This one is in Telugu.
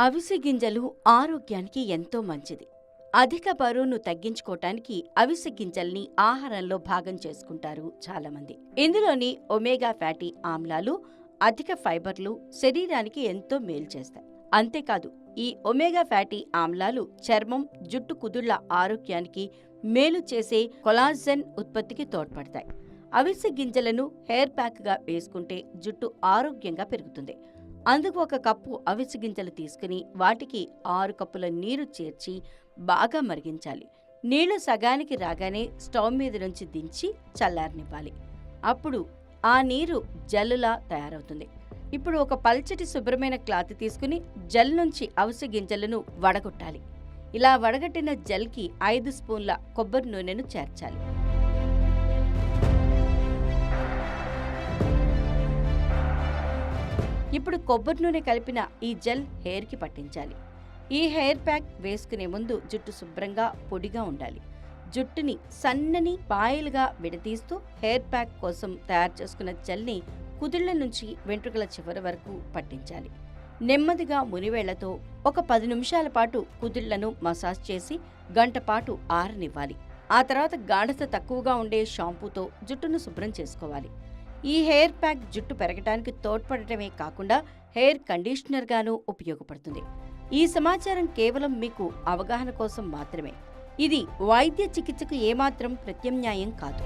అవిసె గింజలు ఆరోగ్యానికి ఎంతో మంచిది. అధిక బరువును తగ్గించుకోవటానికి అవిసె గింజల్ని ఆహారంలో భాగం చేసుకుంటారు చాలామంది. ఇందులోని ఒమేగా ఫ్యాటీ ఆమ్లాలు అధిక ఫైబర్లు శరీరానికి ఎంతో మేలు చేస్తాయి. అంతేకాదు ఈ ఒమేగా ఫ్యాటీ ఆమ్లాలు చర్మం జుట్టు కుదుళ్ళ ఆరోగ్యానికి మేలు చేసే కొలాజెన్ ఉత్పత్తికి తోడ్పడతాయి. అవిసె గింజలను హెయిర్ ప్యాక్గా వేసుకుంటే జుట్టు ఆరోగ్యంగా పెరుగుతుంది. అందుకు ఒక కప్పు అవిసి గింజలు తీసుకుని వాటికి ఆరు కప్పుల నీరు చేర్చి బాగా మరిగించాలి. నీళ్ళు సగానికి రాగానే స్టవ్ మీద నుంచి దించి చల్లారనివ్వాలి. అప్పుడు ఆ నీరు జల్లులా తయారవుతుంది. ఇప్పుడు ఒక పల్చటి శుభ్రమైన క్లాత్ తీసుకుని జల్ నుంచి అవిసె గింజలను వడగొట్టాలి. ఇలా వడగట్టిన జల్కి ఐదు స్పూన్ల కొబ్బరి నూనెను చేర్చాలి. ఇప్పుడు కొబ్బరి నూనె కలిపిన ఈ జెల్ హెయిర్కి పట్టించాలి. ఈ హెయిర్ ప్యాక్ వేసుకునే ముందు జుట్టు శుభ్రంగా పొడిగా ఉండాలి. జుట్టుని సన్నని పాయలుగా విడతీస్తూ హెయిర్ ప్యాక్ కోసం తయారు చేసుకున్న జెల్ని కుదిళ్ళ నుంచి వెంట్రుకల చివరి వరకు పట్టించాలి. నెమ్మదిగా మునివేళ్ళతో ఒక పది నిమిషాల పాటు కుదిళ్ళను మసాజ్ చేసి గంట పాటు ఆరనివ్వాలి. ఆ తర్వాత గాఢత తక్కువగా ఉండే షాంపూతో జుట్టును శుభ్రం చేసుకోవాలి. ఈ హెయిర్ ప్యాక్ జుట్టు పెరగడానికి తోడ్పడటమే కాకుండా హెయిర్ కండిషనర్గానూ ఉపయోగపడుతుంది. ఈ సమాచారం కేవలం మీకు అవగాహన కోసం మాత్రమే. ఇది వైద్య చికిత్సకు ఏమాత్రం ప్రత్యామ్నాయం కాదు.